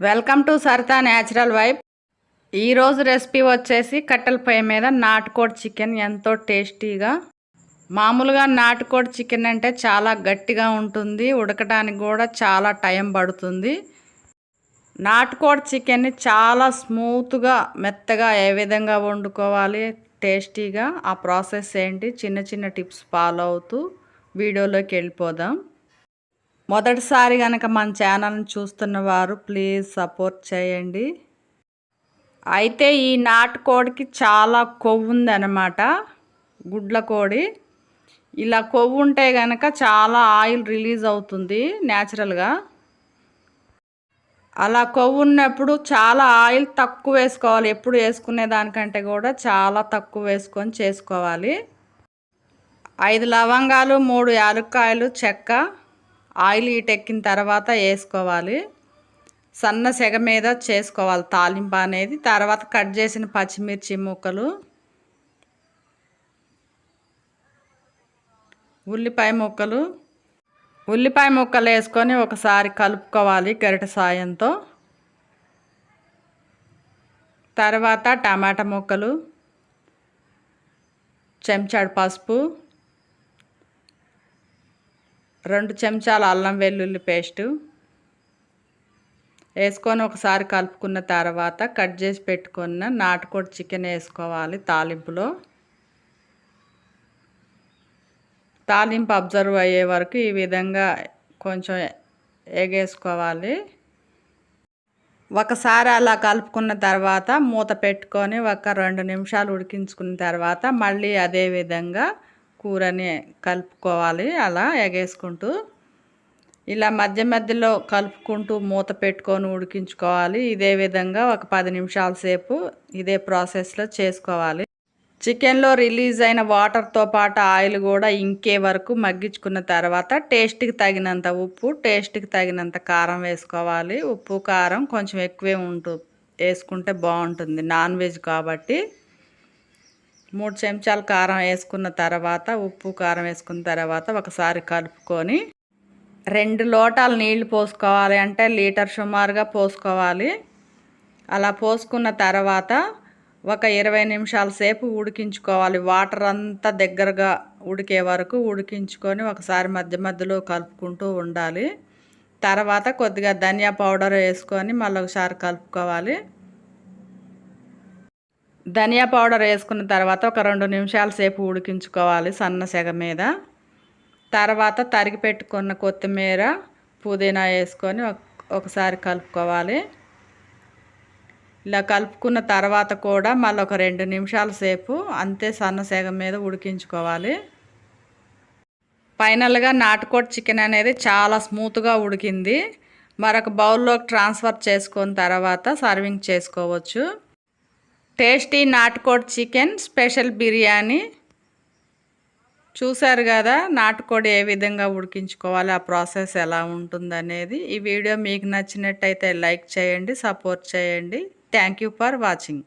Welcome to Saritha natural vibe. ఈరోజు recipe వచ్చేసి కట్టెల పొయ్యి మీద నాటుకోడి చికెన్ ఎంతో టేస్టీగా. మామూలుగా నాటుకోడి చికెన్ అంటే చాలా గట్టిగా ఉంటుంది ఉడకడానికి కూడా చాలా టైం పడుతుంది. నాటుకోడి చికెన్ని చాలా స్మూత్గా మెత్తగా ఏ విధంగా వండుకోవాలి టేస్టీగా ఆ ప్రాసెస్ ఏంటి చిన్న చిన్న టిప్స్ ఫాలో అవుతూ వీడియోలోకి వెళ్ళిపోదాం. మొదటిసారి కనుక మన ఛానల్ని చూస్తున్న వారు ప్లీజ్ సపోర్ట్ చేయండి. అయితే ఈ నాటుకోడికి చాలా కొవ్వు ఉందన్నమాట. గుడ్ల కోడి. ఇలా కొవ్వు ఉంటే కనుక చాలా ఆయిల్ రిలీజ్ అవుతుంది న్యాచురల్గా అలా కొవ్వు ఉన్నప్పుడు చాలా ఆయిల్ తక్కువ వేసుకోవాలి. ఎప్పుడు వేసుకునే దానికంటే కూడా చాలా తక్కువ వేసుకొని చేసుకోవాలి. ఐదు లవంగాలు మూడు యాలక్కాయలు చెక్క ఆయిల్ హీట్ ఎక్కిన తర్వాత వేసుకోవాలి. సన్న సెగ మీద చేసుకోవాలి తాలింపు అనేది. తర్వాత కట్ చేసిన పచ్చిమిర్చి ముక్కలు. ఉల్లిపాయ ముక్కలు. ఉల్లిపాయ ముక్కలు వేసుకొని ఒకసారి కలుపుకోవాలి గరిట సాయంతో. తర్వాత టమాటా ముక్కలు. చెంచాడు పసుపు. రెండు చెంచాల అల్లం వెల్లుల్లి పేస్టు వేసుకొని ఒకసారి కలుపుకున్న తర్వాత కట్ చేసి పెట్టుకున్న నాటుకోడి చికెన్ వేసుకోవాలి తాలింపులో. తాలింపు అబ్జర్వ్ అయ్యే వరకు ఈ విధంగా కొంచెం ఎగేసుకోవాలి. ఒకసారి అలా కలుపుకున్న తర్వాత మూత పెట్టుకొని ఒక రెండు నిమిషాలు ఉడికించుకున్న తర్వాత మళ్ళీ అదే విధంగా కూరని కలుపుకోవాలి అలా ఎగేసుకుంటూ. ఇలా మధ్య మధ్యలో కలుపుకుంటూ మూత పెట్టుకొని ఉడికించుకోవాలి. ఇదే విధంగా ఒక పది నిమిషాల సేపు ఇదే ప్రాసెస్లో చేసుకోవాలి. చికెన్లో రిలీజ్ అయిన వాటర్తో పాటు ఆయిల్ కూడా ఇంకే వరకు మగ్గించుకున్న తర్వాత టేస్ట్కి తగినంత ఉప్పు టేస్ట్కి తగినంత కారం వేసుకోవాలి. ఉప్పు కారం కొంచెం ఎక్కువే ఉంటు వేసుకుంటే బాగుంటుంది. నాన్ వెజ్ కాబట్టి. మూడు చెంచాలు కారం వేసుకున్న తర్వాత ఉప్పు కారం వేసుకున్న తర్వాత ఒకసారి కలుపుకొని రెండు లోటాలు నీళ్ళు పోసుకోవాలి అంటే లీటర్ సుమారుగా పోసుకోవాలి. అలా పోసుకున్న తర్వాత ఒక ఇరవై నిమిషాల సేపు ఉడికించుకోవాలి. వాటర్ అంతా దగ్గరగా ఉడికే వరకు ఉడికించుకొని ఒకసారి మధ్య మధ్యలో కలుపుకుంటూ ఉండాలి. తర్వాత కొద్దిగా ధనియా పౌడర్ వేసుకొని మళ్ళీ ఒకసారి కలుపుకోవాలి. ధనియా పౌడర్ వేసుకున్న తర్వాత ఒక రెండు నిమిషాల సేపు ఉడికించుకోవాలి సన్న సెగ మీద. తర్వాత తరిగి పెట్టుకున్న కొత్తిమీర పుదీనా వేసుకొని ఒకసారి కలుపుకోవాలి. ఇలా కలుపుకున్న తర్వాత కూడా మళ్ళీ ఒక రెండు నిమిషాల సేపు అంతే సన్న సెగ మీద ఉడికించుకోవాలి. ఫైనల్గా నాటుకోడి చికెన్ అనేది చాలా స్మూత్గా ఉడికింది. మరొక బౌల్లోకి ట్రాన్స్ఫర్ చేసుకున్న తర్వాత సర్వింగ్ చేసుకోవచ్చు. టేస్టీ నాటుకోడి చికెన్ స్పెషల్ బిర్యానీ. చూసారు కదా నాటుకోడి ఏ విధంగా ఉడికించుకోవాలి ఆ ప్రాసెస్ ఎలా ఉంటుందనేది. ఈ వీడియో మీకు నచ్చినట్టయితే లైక్ చేయండి సపోర్ట్ చేయండి. Thank for watching.